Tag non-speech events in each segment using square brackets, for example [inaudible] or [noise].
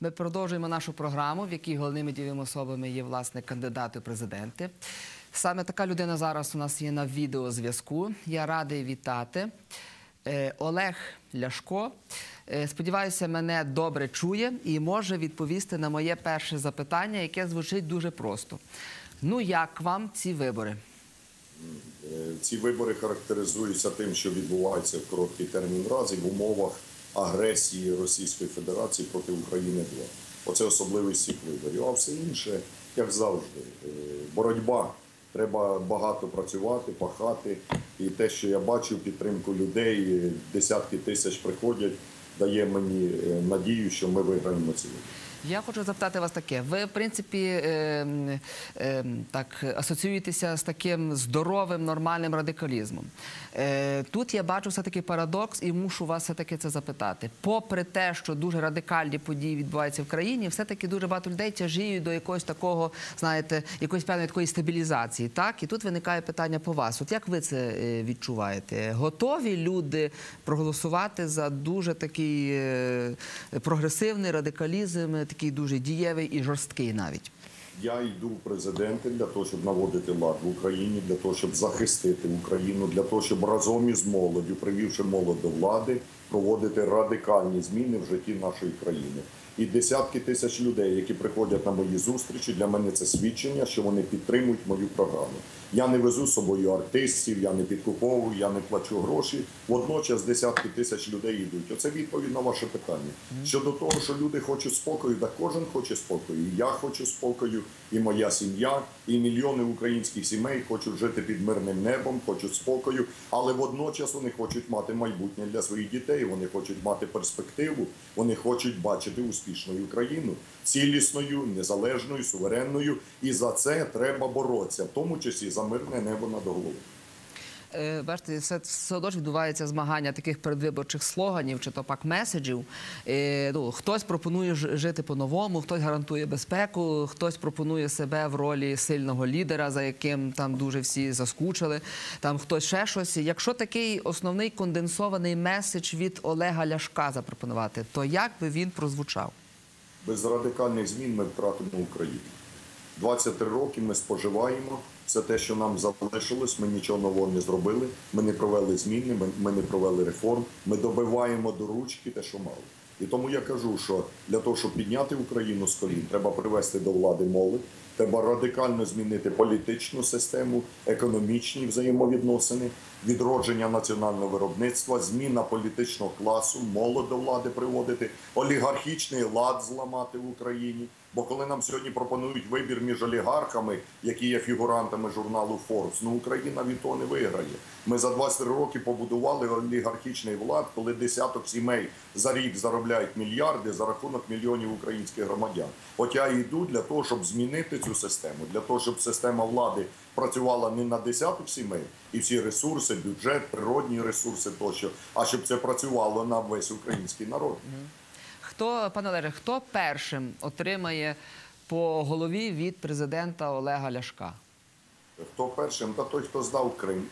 Ми продовжуємо нашу програму, в якій головними дієвими особами є власне кандидати президенти. Саме така людина зараз у нас є на відеозв'язку. Я радий вітати. Е, Олег Ляшко. Е, Сподіваюся, мене добре чує і може відповісти на моє перше запитання, яке звучить дуже просто. Ну, як вам ці вибори? Е, Ці вибори характеризуються тим, що відбувається в короткий термін разі в умовах агресії Російської Федерації проти України 2. Оце особливість цих виборів. А все інше, як завжди, е, боротьба. Треба багато працювати, пахати. І те, що я бачу, підтримку людей, е, десятки тисяч приходять, дає мені е, надію, що ми виграємо ці вибори. Я хочу запитати вас таке. Ви, в принципі, ем, ем, так асоціюєтеся з таким здоровим, нормальним радикалізмом. Е, Тут я бачу все-таки парадокс і мушу вас все-таки це запитати. Попри те, що дуже радикальні події відбуваються в країні, все-таки дуже багато людей тяжіють до якогось такого, знаєте, якоїсь певної такої стабілізації. Так, і тут виникає питання по вас. От як ви це е, відчуваєте? Готові люди проголосувати за дуже такий е, прогресивний радикалізм, такий дуже дієвий і жорсткий навіть? Я йду в президенти для того, щоб наводити лад в Україні, для того, щоб захистити Україну, для того, щоб разом із молоддю, привівши молодь до влади, проводити радикальні зміни в житті нашої країни. І десятки тисяч людей, які приходять на мої зустрічі, для мене це свідчення, що вони підтримують мою програму. Я не везу з собою артистів, я не підкуповую, я не плачу гроші. Водночас десятки тисяч людей йдуть. Оце відповідь на ваше питання. Щодо того, що люди хочуть спокою, так кожен хоче спокою. І я хочу спокою, і моя сім'я, і мільйони українських сімей хочуть жити під мирним небом, хочуть спокою, але водночас вони хочуть мати майбутнє для своїх дітей. Вони хочуть мати перспективу, вони хочуть бачити успішною країну, цілісною, незалежною, суверенною. І за це треба боротися, в тому числі за мирне небо над головою. Е, Бачите, все, все одно ж відбувається змагання таких передвиборчих слоганів чи то пак меседжів. Е, ну, хтось пропонує жити по-новому, хтось гарантує безпеку, хтось пропонує себе в ролі сильного лідера, за яким там дуже всі заскучили. Там хтось ще щось. Якщо такий основний конденсований меседж від Олега Ляшка запропонувати, то як би він прозвучав? Без радикальних змін ми втратимо Україну. 23 роки ми споживаємо все те, що нам залишилось. Ми нічого нового не зробили. Ми не провели зміни, ми, не провели реформ. Ми добиваємо до ручки те, що мали. І тому я кажу, що для того, щоб підняти Україну з колін, треба привести до влади молодь. Треба радикально змінити політичну систему, економічні взаємовідносини, відродження національного виробництва, зміна політичного класу, молодь до влади приводити, олігархічний лад зламати в Україні. Бо коли нам сьогодні пропонують вибір між олігархами, які є фігурантами журналу Forbes, ну Україна від того не виграє. Ми за 23 роки побудували олігархічний влад, коли десяток сімей за рік заробляють мільярди за рахунок мільйонів українських громадян. От я йду для того, щоб змінити цю систему, для того, щоб система влади працювала не на десяток сімей і всі ресурси, бюджет, природні ресурси тощо, а щоб це працювало на весь український народ. Хто, пане Олеже, хто першим отримає по голові від президента Олега Ляшка? Хто першим? Та той, хто здав Крим,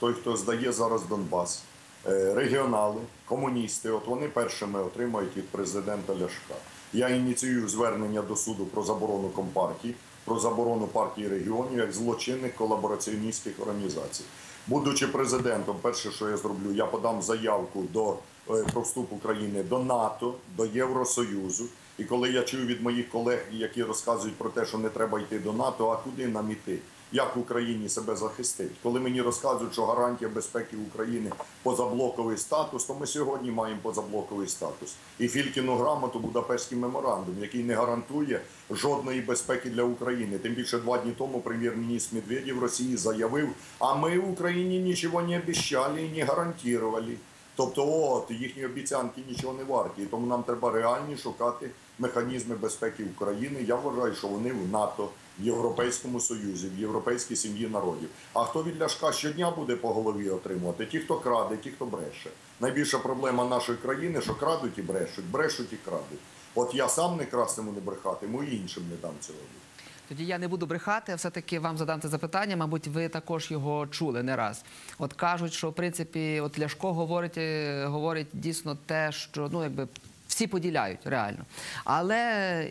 той, хто здає зараз Донбас, Е, регіонали, комуністи. От вони першими отримають від президента Ляшка. Я ініціюю звернення до суду про заборону компартії, про заборону партії регіонів як злочинних колабораціоністських організацій. Будучи президентом, перше, що я зроблю, я подам заявку до про вступ України до НАТО, до Євросоюзу. І коли я чую від моїх колег, які розказують про те, що не треба йти до НАТО, а куди нам іти? Як Україні себе захистити? Коли мені розказують, що гарантія безпеки України позаблоковий статус, то ми сьогодні маємо позаблоковий статус. І Фількіну грамоту Будапештський меморандум, який не гарантує жодної безпеки для України. Тим більше два дні тому прем'єр-міністр Медведєв Росії заявив: а ми в Україні нічого не обіцяли і не гарантували. Тобто, от їхні обіцянки нічого не варті. І тому нам треба реальні шукати механізми безпеки України. Я вважаю, що вони в НАТО, в Європейському Союзі, в європейській сім'ї народів. А хто від Ляшка щодня буде по голові отримувати? Ті, хто краде, ті, хто бреше. Найбільша проблема нашої країни, що крадуть і брешуть, брешуть і крадуть. От я сам не крастиму, не брехатиму, і іншим не дам цього. Тоді я не буду брехати, а все-таки вам задам це запитання. Мабуть, ви також його чули не раз. От кажуть, що в принципі, от Ляшко говорить, е, говорить дійсно те, що ну якби. Всі поділяють реально. Але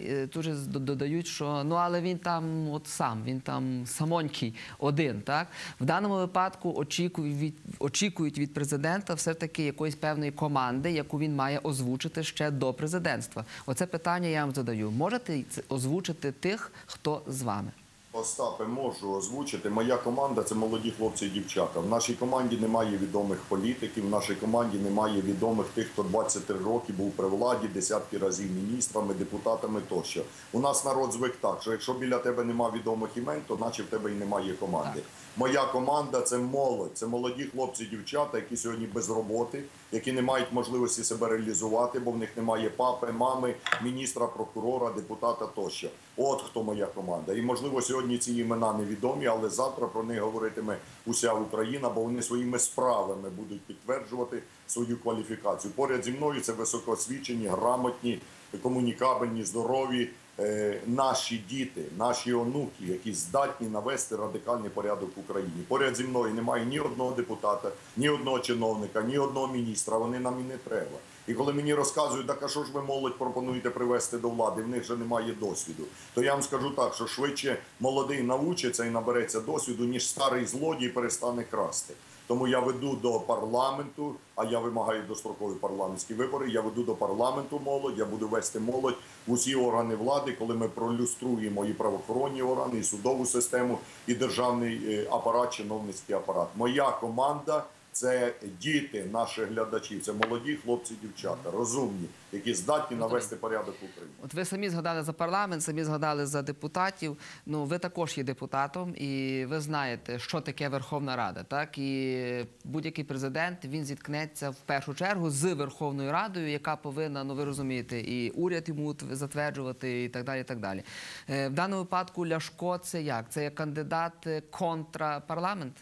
е, тут же з- додають, що ну але він там от сам, він там самонький один. Так в даному випадку очікують від очікують від президента все таки якоїсь певної команди, яку він має озвучити ще до президентства. Оце питання я вам задаю. Можете озвучити тих, хто з вами? Остапе, можу озвучити. Моя команда це молоді хлопці і дівчата. В нашій команді немає відомих політиків, в нашій команді немає відомих тих, хто 23 роки був при владі, десятки разів міністрами, депутатами тощо. У нас народ звик так, що якщо біля тебе нема відомих імен, то наче в тебе і немає команди. Моя команда це молодь, це молоді хлопці, дівчата, які сьогодні без роботи, які не мають можливості себе реалізувати, бо в них немає папи, мами, міністра, прокурора, депутата тощо. От хто моя команда. І можливо сьогодні ці імена невідомі, але завтра про них говоритиме уся Україна, бо вони своїми справами будуть підтверджувати свою кваліфікацію. Поряд зі мною це високоосвічені, грамотні, комунікабельні, здорові. Е, Наші діти, наші онуки, які здатні навести радикальний порядок в Україні. Поряд зі мною немає ні одного депутата, ні одного чиновника, ні одного міністра. Вони нам і не треба. І коли мені розказують, так а що ж ви молодь пропонуєте привести до влади, в них же немає досвіду. То я вам скажу так, що швидше молодий навчиться і набереться досвіду, ніж старий злодій перестане красти. Тому я веду до парламенту, а я вимагаю дострокові парламентські вибори. Я веду до парламенту молодь, я буду вести молодь в усі органи влади, коли ми пролюструємо і правоохоронні органи, і судову систему, і державний е, апарат, чиновницький апарат. Моя команда це діти наших глядачів, це молоді хлопці, дівчата, розумні, які здатні навести порядок в Україні. От ви самі згадали за парламент, самі згадали за депутатів. Ну ви також є депутатом, і ви знаєте, що таке Верховна Рада. Так і будь-який президент він зіткнеться в першу чергу з Верховною Радою, яка повинна, ну ви розумієте, і уряд йому затверджувати, і так далі. І так далі. Е, В даному випадку Ляшко це як? Це як кандидат е, контра парламент?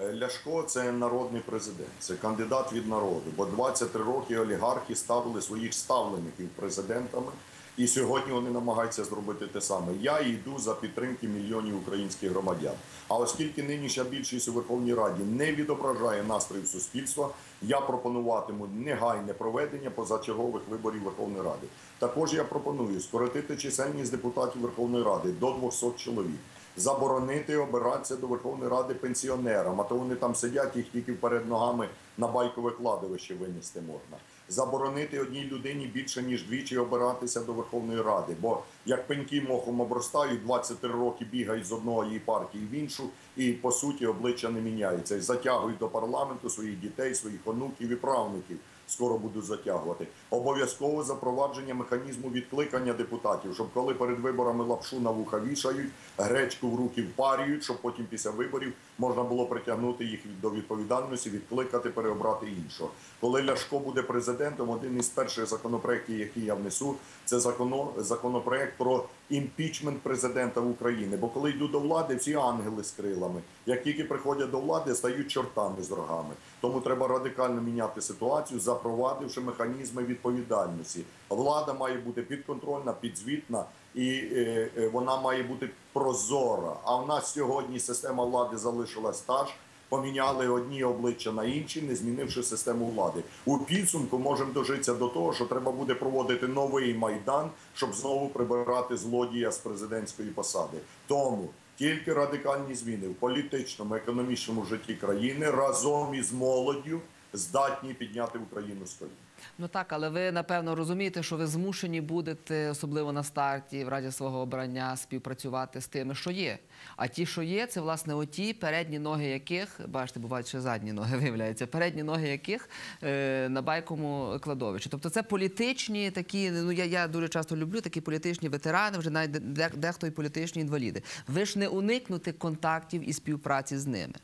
Е, Ляшко це народний президент, це кандидат від народу. Бо 23 роки олігархи ставили своїх ставлеників президентами, і сьогодні вони намагаються зробити те саме. Я йду за підтримки мільйонів українських громадян. А оскільки нинішня більшість у Верховній Раді не відображає настроїв суспільства, я пропонуватиму негайне проведення позачергових виборів Верховної Ради. Також я пропоную скоротити чисельність депутатів Верховної Ради до 200 чоловік заборонити обиратися до Верховної Ради пенсіонерам, а то вони там сидять, їх тільки перед ногами на байкове кладовище винести можна. Заборонити одній людині більше ніж двічі обиратися до Верховної Ради, бо як пеньки мохом обростають, 23 роки бігають з одної партії в іншу, і по суті обличчя не міняється. І затягують до парламенту своїх дітей, своїх онуків і правнуків. Скоро будуть затягувати. Обов'язково запровадження механізму відкликання депутатів, щоб коли перед виборами лапшу на вуха вішають, гречку в руки впарюють, щоб потім після виборів можна було притягнути їх до відповідальності, відкликати, переобрати іншого. Коли Ляшко буде президентом, один із перших законопроєктів, які я внесу, це законо, законопроект про імпічмент президента України. Бо коли йдуть до влади, всі ангели з крилами. Як тільки приходять до влади, стають чортами з рогами. Тому треба радикально міняти ситуацію, запровадивши механізми відповідальності. Влада має бути підконтрольна, підзвітна і е, е, вона має бути прозора. А в нас сьогодні система влади залишилась та ж. Поміняли одні обличчя на інші, не змінивши систему влади. У підсумку можемо дожитися до того, що треба буде проводити новий майдан, щоб знову прибирати злодія з президентської посади. Тому тільки радикальні зміни в політичному, економічному житті країни разом із молоддю здатні підняти Україну з колін. Ну так, але ви напевно розумієте, що ви змушені будете, особливо на старті, в разі свого обрання, співпрацювати з тими, що є. А ті, що є, це власне оті, передні ноги яких, бачите, бувають ще задні ноги, [laughs] виявляється, передні ноги яких е, на байковому кладовищі. Тобто це політичні такі, ну я, я дуже часто люблю такі політичні ветерани, вже навіть де- де- дехто і політичні інваліди. Ви ж не уникнути контактів і співпраці з ними.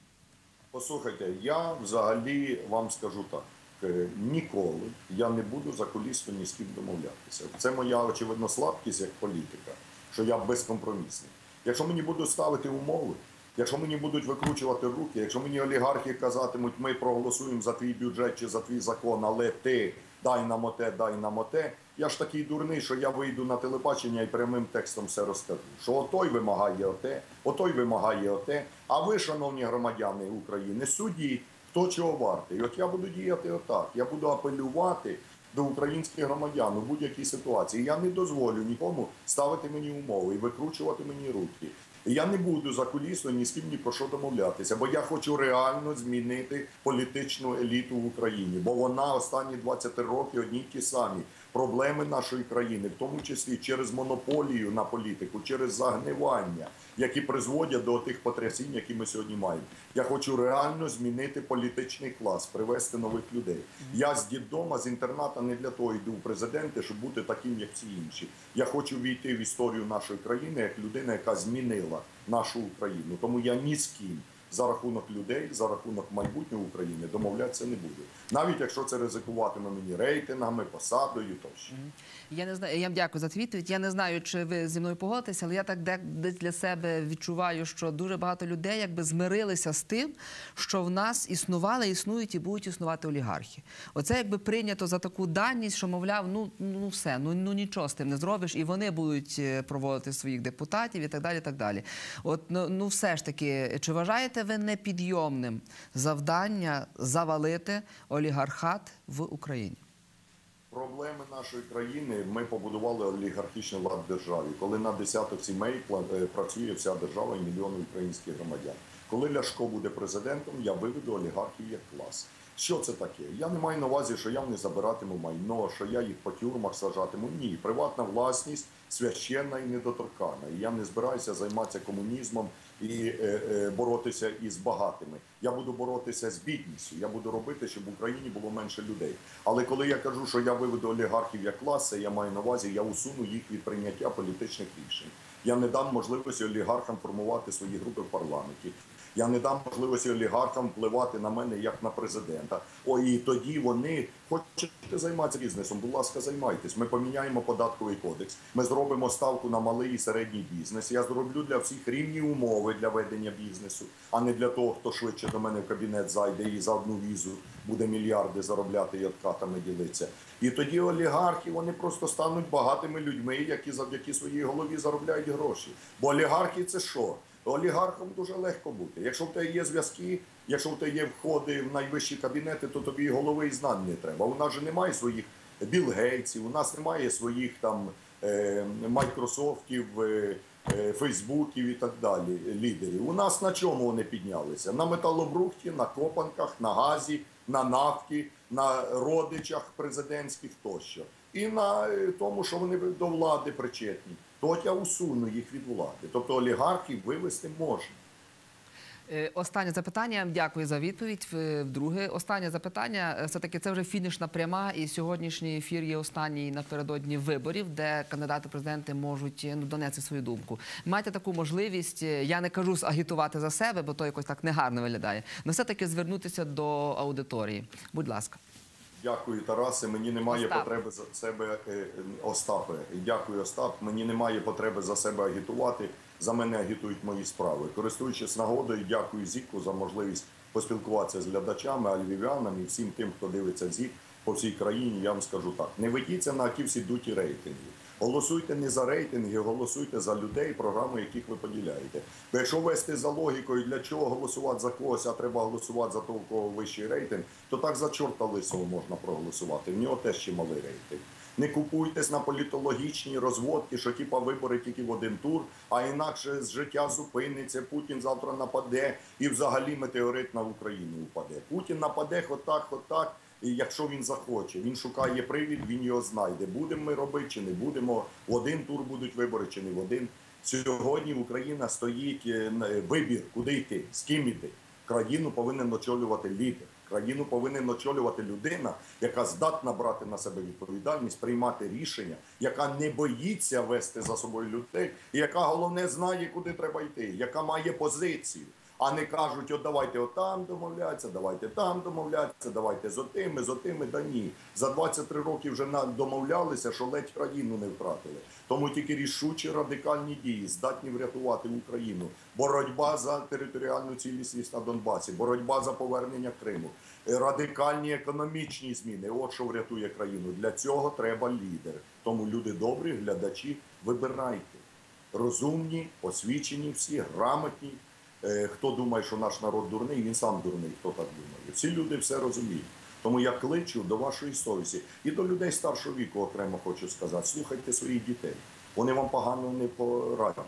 Послухайте, я взагалі вам скажу так: е, ніколи я не буду за колісно ні з ким домовлятися. Це моя очевидно слабкість як політика, що я безкомпромісний. Якщо мені будуть ставити умови, якщо мені будуть викручувати руки, якщо мені олігархи казатимуть, ми проголосуємо за твій бюджет чи за твій закон, але ти дай нам оте, дай нам оте. Я ж такий дурний, що я вийду на телебачення і прямим текстом все розкажу. Що отой вимагає оте, отой вимагає оте. А ви, шановні громадяни України, судіть, хто чого вартий. От я буду діяти отак. Я буду апелювати до українських громадян у будь-якій ситуації. Я не дозволю нікому ставити мені умови і викручувати мені руки. Я не буду за кулісно ні з ким ні про що домовлятися, бо я хочу реально змінити політичну еліту в Україні, бо вона останні 20 років одні ті самі. Проблеми нашої країни, в тому числі через монополію на політику, через загнивання, які призводять до тих потрясінь, які ми сьогодні маємо. Я хочу реально змінити політичний клас, привести нових людей. Я з дідома, з інтерната не для того йду в президенти, щоб бути таким, як ці інші. Я хочу війти в історію нашої країни як людина, яка змінила нашу Україну. Тому я ні з ким за рахунок людей, за рахунок майбутнього України домовлятися не буду. Навіть якщо це ризикуватиме мені рейтингами, посадою тощо. Я не знаю. Я дякую за відповідь. Я не знаю, чи ви зі мною погодитеся, але я так десь для себе відчуваю, що дуже багато людей якби змирилися з тим, що в нас існували, існують і будуть існувати олігархи. Оце якби прийнято за таку даність, що мовляв, ну ну все, ну ну нічого з тим не зробиш, і вони будуть е, проводити своїх депутатів і так далі. і так далі. От ну, ну все ж таки, чи вважаєте ви непідйомним завдання завалити олігархат в Україні? Проблеми нашої країни ми побудували олігархічний лад державі, коли на десяток сімей е, працює вся держава і мільйони українських громадян. Коли Ляшко буде президентом, я виведу олігархів як клас. Що це таке? Я не маю на увазі, що я них забиратиму майно, що я їх по тюрмах сажатиму. Ні, приватна власність священна і недоторкана. І я не збираюся займатися комунізмом і е, е, боротися із багатими. Я буду боротися з бідністю. Я буду робити, щоб в Україні було менше людей. Але коли я кажу, що я виведу олігархів як клас, це я маю на увазі, я усуну їх від прийняття політичних рішень. Я не дам можливості олігархам формувати свої групи в парламенті. Я не дам можливості олігархам впливати на мене як на президента. О, і тоді вони хочете займатися бізнесом. Будь ласка, займайтесь. Ми поміняємо податковий кодекс. Ми зробимо ставку на малий і середній бізнес. Я зроблю для всіх рівні умови для ведення бізнесу, а не для того, хто швидше до мене в кабінет зайде і за одну візу буде мільярди заробляти і откатами ділиться. І тоді олігархи вони просто стануть багатими людьми, які завдяки своїй голові заробляють гроші. Бо олігархи це що? Олігархом дуже легко бути. Якщо в тебе є зв'язки, якщо в тебе є входи в найвищі кабінети, то тобі голови і знань не треба. У нас же немає своїх Білл Гейтсів, у нас немає своїх там е, Майкрософтів, е, е, Фейсбуків і так далі. Лідерів. У нас на чому вони піднялися? На металобрухті, на копанках, на газі, на нафті, на родичах президентських тощо. І на тому, що вони до влади причетні. То я усуну їх від влади. Тобто олігархів вивести можна. Е, Останнє запитання. Дякую за відповідь. Друге, останнє запитання. Е, Все-таки це вже фінішна пряма, і сьогоднішній ефір є останній напередодні виборів, де кандидати президенти можуть е, ну, донести свою думку. Маєте таку можливість. Я не кажу агітувати за себе, бо то якось так негарно виглядає. Але все-таки звернутися до аудиторії. Будь ласка. Дякую, Тарасе. Мені немає Остап. потреби за себе е, Остапе. Дякую, Остап. Мені немає потреби за себе агітувати. За мене агітують мої справи. Користуючись нагодою, дякую Зіку за можливість поспілкуватися з глядачами, альвів'янами і всім тим, хто дивиться Зік по всій країні. Я вам скажу так: не ведіться на ті всі дуті рейтинги. Голосуйте не за рейтинги, голосуйте за людей, програми, яких ви поділяєте. Бо якщо вести за логікою, для чого голосувати за когось, а треба голосувати за того, у кого вищий рейтинг, то так за чорта лисого можна проголосувати. В нього теж ще малий рейтинг. Не купуйтесь на політологічні розводки, що типа вибори тільки в один тур, а інакше з життя зупиниться. Путін завтра нападе і взагалі метеорит на Україну впаде. Путін нападе хоч так, хоч так. Якщо він захоче, він шукає привід, він його знайде. Будемо ми робити чи не будемо. В один тур будуть вибори чи не в один. Сьогодні Україна стоїть е, вибір, куди йти, з ким іти. Країну повинен очолювати лідер. Країну повинен очолювати людина, яка здатна брати на себе відповідальність, приймати рішення, яка не боїться вести за собою людей, і яка головне знає, куди треба йти, яка має позицію. А не кажуть, от давайте отам домовлятися, давайте там домовлятися, давайте з отими, з отими. Да ні. За 23 роки вже домовлялися, що ледь країну не втратили. Тому тільки рішучі радикальні дії здатні врятувати Україну. Боротьба за територіальну цілісність на Донбасі, боротьба за повернення Криму, е, радикальні економічні зміни. От що врятує країну. Для цього треба лідер. Тому люди добрі, глядачі, вибирайте. Розумні, освічені, всі, грамотні. Е, Хто думає, що наш народ дурний, він сам дурний, хто так думає. Всі люди все розуміють. Тому я кличу до вашої совісті і до людей старшого віку окремо хочу сказати: слухайте своїх дітей. Вони вам погано не порадять.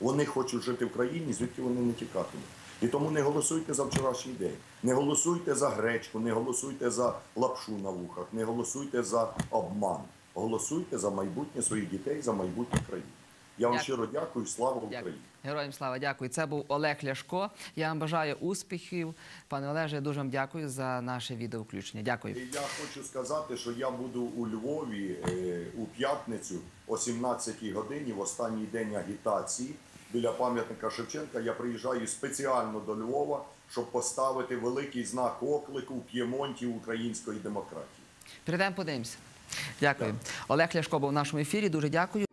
Вони хочуть жити в країні, звідки вони не тікатимуть. І тому не голосуйте за вчорашній день, не голосуйте за гречку, не голосуйте за лапшу на вухах, не голосуйте за обман. Голосуйте за майбутнє своїх дітей, за майбутнє країни. Я вам Дякую. щиро дякую. Слава. Україні! Героям слава, дякую. Це був Олег Ляшко. Я вам бажаю успіхів. Пане Олеже, дуже вам дякую за наше відео-включення. Дякую. І я хочу сказати, що я буду у Львові е, у п'ятницю о 17-й годині, в останній день агітації біля пам'ятника Шевченка. Я приїжджаю спеціально до Львова, щоб поставити великий знак оклику П'ємонті української демократії. Перейдемо подивимося. Дякую. Олег Ляшко був в нашому ефірі. Дуже дякую.